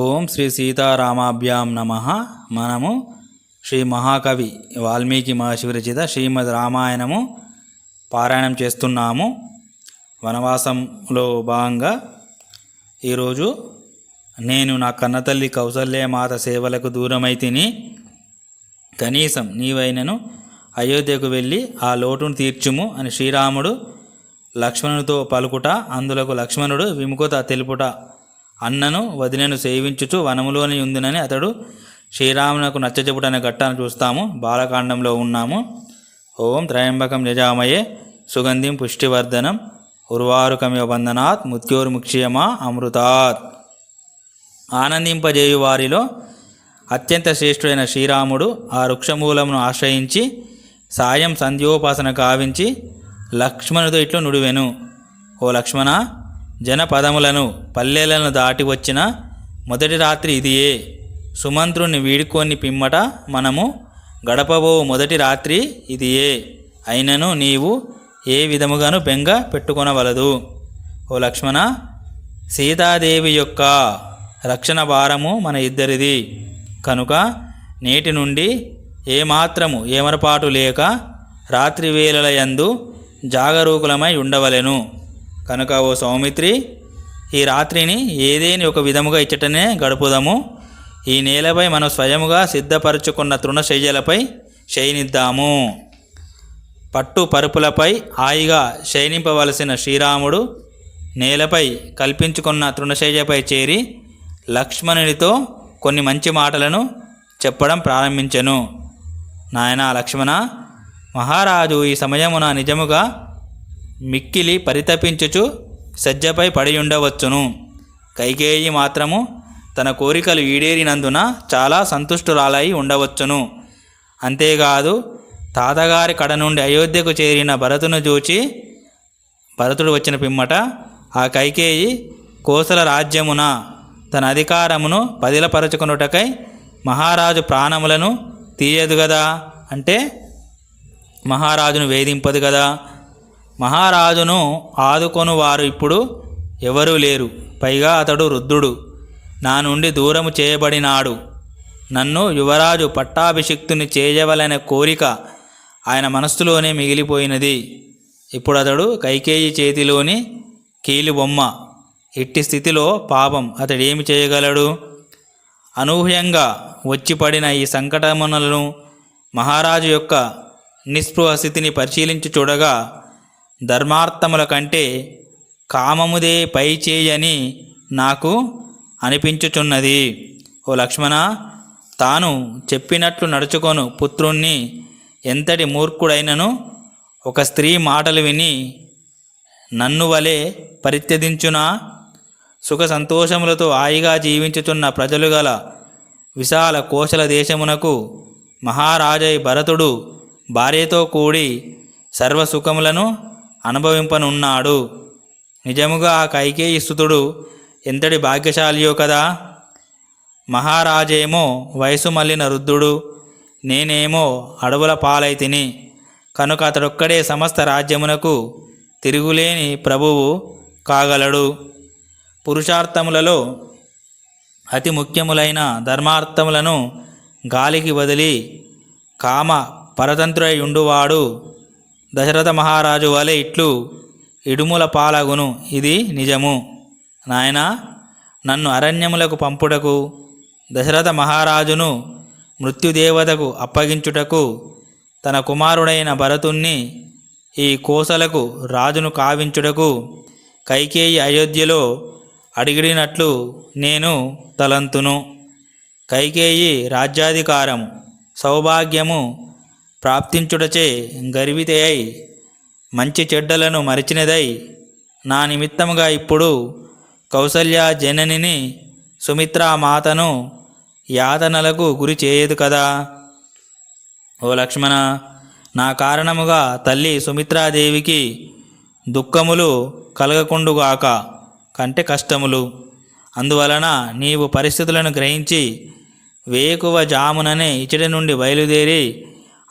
ఓం శ్రీ సీతారామాభ్యాం నమ. మనము శ్రీ మహాకవి వాల్మీకి మహర్షి విరచిత శ్రీమద్ రామాయణము పారాయణం చేస్తున్నాము. వనవాసంలో భాగంగా ఈరోజు నేను నా కన్నతల్లి కౌసల్యమాత సేవలకు దూరమై తిని కనీసం నీవైనను అయోధ్యకు వెళ్ళి ఆ లోటును తీర్చుము అని శ్రీరాముడు లక్ష్మణునితో పలుకుట అందులకు లక్ష్మణుడు విముఖత తెలుపుట అన్నను వదినను సేవించుచు వనములోని ఉందినని అతడు శ్రీరామునకు నచ్చచెపుటనే ఘట్టాన్ని చూస్తాము. బాలకాండంలో ఉన్నాము. ఓం త్రయంబకం నిజామయే సుగంధిం పుష్టివర్ధనం ఉర్వారుకమివ బంధనాత్ ముత్యోర్ముక్ష్యమా అమృతాత్. ఆనందింపజేయు వారిలో అత్యంత శ్రేష్ఠుడైన శ్రీరాముడు ఆ వృక్షమూలమును ఆశ్రయించి సాయం సంధ్యోపాసన కావించి లక్ష్మణుతో ఇట్లు నుడివెను. ఓ లక్ష్మణ జనపదములను పల్లెలను దాటి వచ్చిన మొదటి రాత్రి ఇదియే. సుమంత్రుని వీడుకొని పిమ్మట మనము గడపబో మొదటి రాత్రి ఇదియే. అయినను నీవు ఏ విధముగాను బెంగ పెట్టుకొనవలదు. ఓ లక్ష్మణ సీతాదేవి యొక్క రక్షణ భారము మన ఇద్దరిది. కనుక నేటి నుండి ఏమాత్రము ఏమరపాటు లేక రాత్రి వేళల యందు జాగరూకులమై ఉండవలెను. కనుక ఓ సౌమిత్రి ఈ రాత్రిని ఏదేని ఒక విధముగా ఇచ్చటనే గడుపుదాము. ఈ నేలపై మనం స్వయముగా సిద్ధపరచుకున్న తృణశయ్యలపై శయనిద్దాము. పట్టు పరుపులపై హాయిగా శయనింపవలసిన శ్రీరాముడు నేలపై కల్పించుకున్న తృణశయ్యపై చేరి లక్ష్మణునితో కొన్ని మంచి మాటలను చెప్పడం ప్రారంభించెను. నాయనా లక్ష్మణ మహారాజు ఈ సమయమున నిజముగా మిక్కిలి పరితపించుచు సజ్జపై పడి ఉండవచ్చును కైకేయి మాత్రము తన కోరికలు ఈడేరినందున చాలా సంతుష్టురాలై ఉండవచ్చును. అంతేకాదు తాతగారి కడ నుండి అయోధ్యకు చేరిన భరతును చూచి భరతుడు వచ్చిన పిమ్మట ఆ కైకేయి కోసల రాజ్యమున తన అధికారమును పదిలపరచుకొనుటకై మహారాజు ప్రాణములను తీయదు కదా అంటే మహారాజును వేధింపదు కదా మహారాజును ఆదుకొను వారు ఇప్పుడు ఎవరూ లేరు. పైగా అతడు రుద్ధుడు నా నుండి దూరము చేయబడినాడు. నన్ను యువరాజు పట్టాభిషిక్తుని చేయవలనే కోరిక ఆయన మనస్సులోనే మిగిలిపోయినది. ఇప్పుడు అతడు కైకేయి చేతిలోని కీలు బొమ్మ ఇట్టి స్థితిలో పాపం అతడేమి చేయగలడు? అనూహ్యంగా వచ్చిపడిన ఈ సంకటములను మహారాజు యొక్క నిస్పృహ స్థితిని పరిశీలించి చూడగా ధర్మార్థముల కంటే కామముదే పై చేయని నాకు అనిపించుచున్నది. ఓ లక్ష్మణ తాను చెప్పినట్లు నడుచుకొను పుత్రుణ్ణి ఎంతటి మూర్ఖుడైనను? ఒక స్త్రీ మాటలు విని నన్ను వలె పరిత్యదించునా సుఖ సంతోషములతో హాయిగా జీవించుచున్న ప్రజలు గల విశాల కోశల దేశమునకు మహారాజై భరతుడు భార్యతో కూడి సర్వసుఖములను అనుభవింపనున్నాడు. నిజముగా ఆ కైకేయిస్తుతుడు ఎంతటి భాగ్యశాలియో కదా? మహారాజేమో వయసు మళ్ళిన రుద్ధుడు నేనేమో అడవుల పాలై తిని కనుక అతడొక్కడే సమస్త రాజ్యమునకు తిరుగులేని ప్రభువు కాగలడు. పురుషార్థములలో అతి ముఖ్యములైన ధర్మార్థములను గాలికి వదిలి కామ పరతంత్రుడై ఉండువాడు దశరథ మహారాజు వలె ఇట్లు ఇడుముల పాలగును. ఇది నిజము. నాయన నన్ను అరణ్యములకు పంపుటకు దశరథ మహారాజును మృత్యుదేవతకు అప్పగించుటకు తన కుమారుడైన భరతుణ్ణి ఈ కోసలకు రాజును కావించుటకు కైకేయి అయోధ్యలో అడిగినట్లు నేను తలంతును. కైకేయి రాజ్యాధికారము సౌభాగ్యము ప్రాప్తించుటచే గర్వితే అయి మంచి చెడ్డలను మరిచినదై నా నిమిత్తముగా ఇప్పుడు కౌసల్య జననిని సుమిత్రా మాతను యాతనలకు గురి చేయదు కదా? ఓ లక్ష్మణ నా కారణముగా తల్లి సుమిత్రాదేవికి దుఃఖములు కలగకుండుగాక కంటే కష్టములు. అందువలన నీవు పరిస్థితులను గ్రహించి వేకువ జాముననే ఇచ్చటి నుండి బయలుదేరి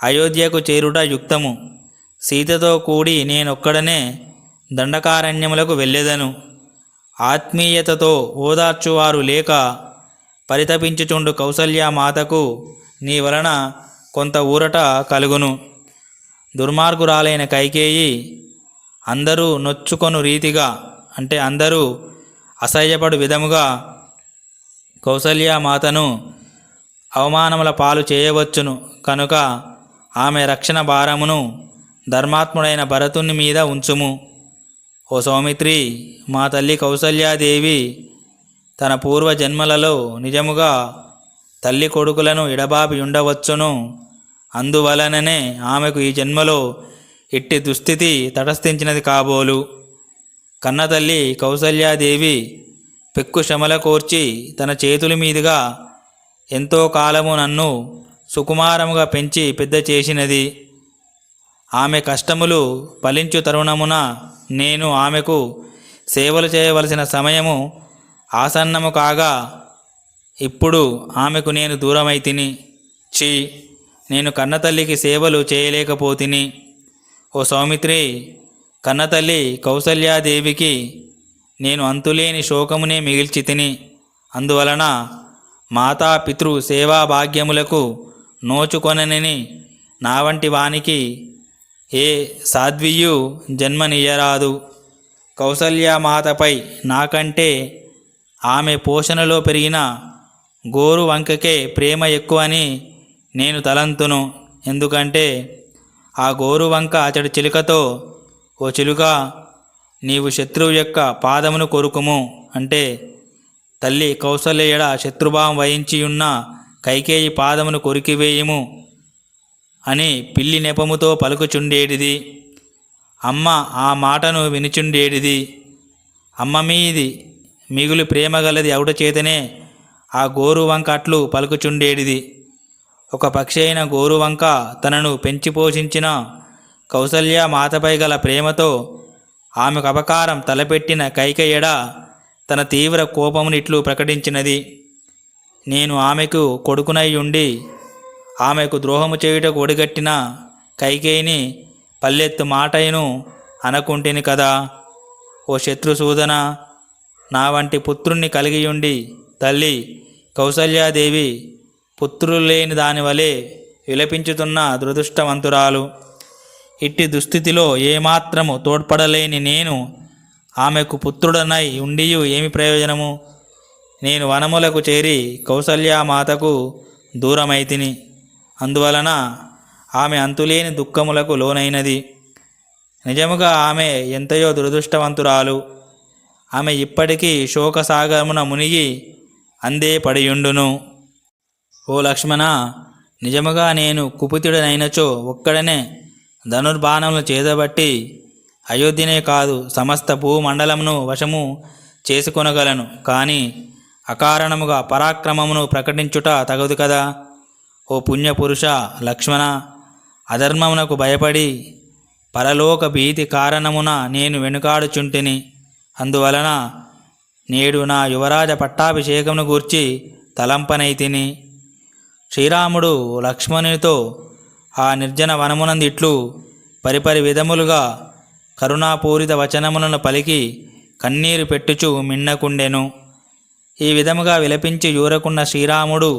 అయోధ్యకు చేరుట యుక్తము. సీతతో కూడి నేనొక్కడనే దండకారణ్యములకు వెళ్ళెదను. ఆత్మీయతతో ఓదార్చువారు లేక పరితపించుచుండు కౌసల్య మాతకు నీ వలన కొంత ఊరట కలుగును. దుర్మార్గురాలైన కైకేయి అందరూ నొచ్చుకొను రీతిగా అంటే అందరూ అసహ్యపడు విధముగా కౌసల్య మాతను అవమానముల పాలు చేయవచ్చును. కనుక ఆమె రక్షణ భారమును ధర్మాత్ముడైన భరతుని మీద ఉంచుము. ఓ సౌమిత్రి మా తల్లి కౌసల్యాదేవి తన పూర్వ జన్మలలో నిజముగా తల్లి కొడుకులను ఎడబాపి ఉండవచ్చును అందువలననే ఆమెకు ఈ జన్మలో ఇట్టి దుస్థితి తటస్థించినది కాబోలు. కన్నతల్లి కౌసల్యాదేవి పెక్కు శమల కోర్చి తన చేతుల మీదుగా ఎంతో కాలము నన్ను సుకుమారముగా పెంచి పెద్ద చేసినది. ఆమె కష్టములు ఫలించు తరుణమున నేను ఆమెకు సేవలు చేయవలసిన సమయము ఆసన్నము కాగా ఇప్పుడు ఆమెకు నేను దూరమై తిని చి నేను కన్నతల్లికి సేవలు చేయలేకపోతిని. ఓ సౌమిత్రి కన్నతల్లి కౌసల్యాదేవికి నేను అంతులేని శోకమునే మిగిల్చి తిని అందువలన మాతా పితృ సేవా భాగ్యములకు నోచుకొనని నా వంటి వానికి ఏ సాధ్వియు జన్మనియరాదు కౌసల్యామాతపై నాకంటే ఆమె పోషణలో పెరిగిన గోరు వంకకే ప్రేమ ఎక్కువని నేను తలంతును. ఎందుకంటే ఆ గోరు వంక అతడి చిలుకతో ఓ చిలుక నీవు శత్రువు యొక్క పాదమును కొరుకుము. అంటే తల్లి కౌసల్యడ శత్రుభావం వహించి ఉన్న కైకేయి పాదమును కొరికివేయము అని పిల్లి నెపముతో పలుకుచుండేటిది. అమ్మ ఆ మాటను వినుచుండేటిది. అమ్మ మీది మిగులు ప్రేమ గలది అవుట చేతనే ఆ గోరువంక అట్లు పలుకుచుండేటిది. ఒక పక్షి అయిన గోరువంక తనను పెంచి పోషించిన కౌసల్య మాతపై గల ప్రేమతో ఆమెకు అపకారం తలపెట్టిన కైకయ్యడ తన తీవ్ర కోపమునిట్లు ప్రకటించినది. నేను ఆమెకు కొడుకునై ఉండి ఆమెకు ద్రోహము చేయుటకు ఒడిగట్టిన కైకేయిని పల్లెత్తు మాటయును అనుకుంటేని కదా. ఓ శత్రుసూదన నా వంటి పుత్రుణ్ణి కలిగియుండి తల్లి కౌసల్యాదేవి పుత్రులు లేని దాని వలె విలపించుతున్న దురదృష్టవంతురాలు. ఇట్టి దుస్థితిలో ఏమాత్రము తోడ్పడలేని నేను ఆమెకు పుత్రుడనై ఉండియు ఏమి ప్రయోజనము? నేను వనములకు చేరి కౌసల్యామాతకు దూరమైతిని. అందువలన ఆమె అంతులేని దుఃఖములకు లోనైనది. నిజముగా ఆమె ఎంతయో దురదృష్టవంతురాలు. ఆమె ఇప్పటికీ శోకసాగరమున మునిగి అందే పడియుండును. ఓ లక్ష్మణ నిజముగా నేను కుపితుడనైనచో ఒక్కడనే ధనుర్బాణములు చేదబట్టి అయోధ్యనే కాదు సమస్త భూమండలమును వశము చేసుకొనగలను. కానీ అకారణముగా పరాక్రమమును ప్రకటించుట తగదు కదా? ఓ పుణ్యపురుష లక్ష్మణ అధర్మమునకు భయపడి పరలోక భీతి కారణమున నేను వెనుకాడుచుంటిని. అందువలన నేడు నా యువరాజ పట్టాభిషేకమును గూర్చి తలంపనైతిని. శ్రీరాముడు లక్ష్మణునితో ఆ నిర్జన వనమునందిట్లు పరిపరి విధములుగా కరుణాపూరిత వచనములను పలికి కన్నీరు పెట్టుచు మిన్నకుండెను. ఈ విధముగా విలపించి యూరకున్న శ్రీరాముడు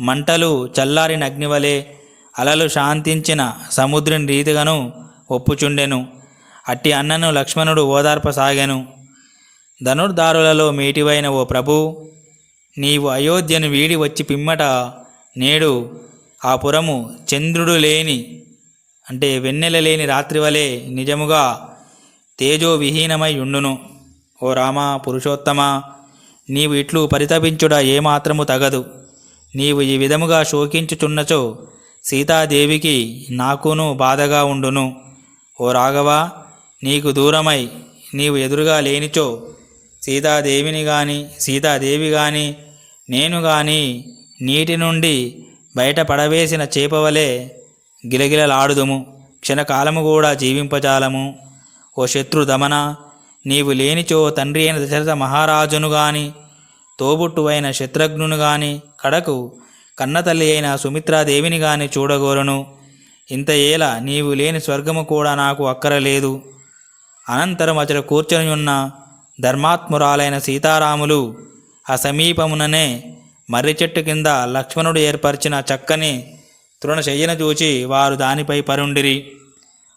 మంటలు చల్లారిన అగ్నివలే అలలు శాంతించిన సముద్రుని రీతిగాను ఒప్పుచుండెను. అట్టి అన్నను లక్ష్మణుడు ఓదార్పసాగాను. ధనుర్దారులలో మేటివైన ఓ ప్రభు నీవు అయోధ్యను వీడి వచ్చి పిమ్మట నేడు ఆ పురము చంద్రుడు లేని అంటే వెన్నెల లేని రాత్రి వలె నిజముగా తేజో విహీనమై ఉండును. ఓ రామ పురుషోత్తమ నీవు ఇట్లు పరితపించుట ఏమాత్రము తగదు. నీవు ఈ విధముగా శోకించుచున్నచో సీతాదేవికి నాకును బాధగా ఉండును. ఓ రాఘవ నీకు దూరమై నీవు ఎదురుగా లేనిచో సీతాదేవిని గాని సీతాదేవి గాని నేను గాని నీటి నుండి బయట పడవేసిన చేపవలే గిలగిలలాడుదుము. క్షణకాలము కూడా జీవింపజాలము. ఓ శత్రు దమన నీవు లేనిచో తండ్రి అయిన దశరథ మహారాజును గాని తోబుట్టువైన శత్రుఘ్నును గాని కడకు కన్నతల్లి అయిన సుమిత్రాదేవిని గాని చూడగోరను. ఇంత ఏల నీవు లేని స్వర్గము కూడా నాకు అక్కరలేదు. అనంతరం అతడు కూర్చొని ఉన్న ధర్మాత్మురాలైన సీతారాములు ఆ సమీపముననే మర్రి చెట్టు కింద లక్ష్మణుడు ఏర్పరిచిన చక్కని తృణశయ్యను చూచి వారు దానిపై పరుండిరి.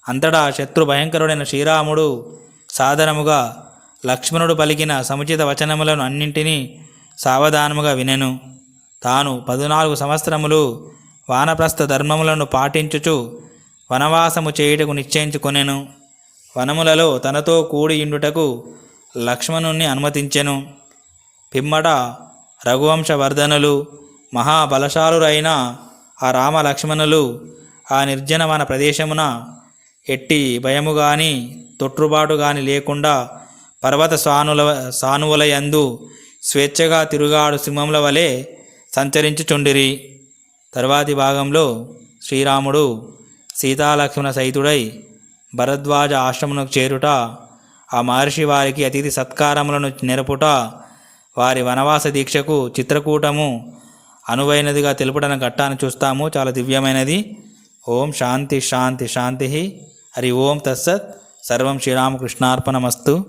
అంతటా శత్రు భయంకరుడైన శ్రీరాముడు సాధారణముగా లక్ష్మణుడు పలికిన సముచిత వచనములను అన్నింటినీ సావధానముగా వినెను. తాను పదునాలుగు సంవత్సరములు వానప్రస్థ ధర్మములను పాటించుచు వనవాసము చేయుటకు నిశ్చయించుకొనెను. వనములలో తనతో కూడి ఇండుటకు లక్ష్మణుణ్ణి అనుమతించెను. పిమ్మట రఘువంశవర్ధనులు మహాబలశాలురైన ఆ రామ లక్ష్మణులు ఆ నిర్జనవన ప్రదేశమున ఎట్టి భయము గాని తొట్టుబాటు గాని లేకుండా పర్వత సానుల సానువులయందు స్వేచ్ఛగా తిరుగాడు సింహముల వలె సంచరించుచుండిరి. తర్వాతి భాగంలో శ్రీరాముడు సీతాలక్ష్మణ సహితుడై భరద్వాజ ఆశ్రమునకు చేరుట ఆ మహర్షి వారికి అతిథి సత్కారములను నెరపుట వారి వనవాస దీక్షకు చిత్రకూటము అనువైనదిగా తెలుపుటన ఘట్టాన్ని చూస్తాము. చాలా దివ్యమైనది. ఓం శాంతి శాంతి శాంతి. హరి ఓం తత్సత్. సర్వం శ్రీరామకృష్ణార్పణమస్తు.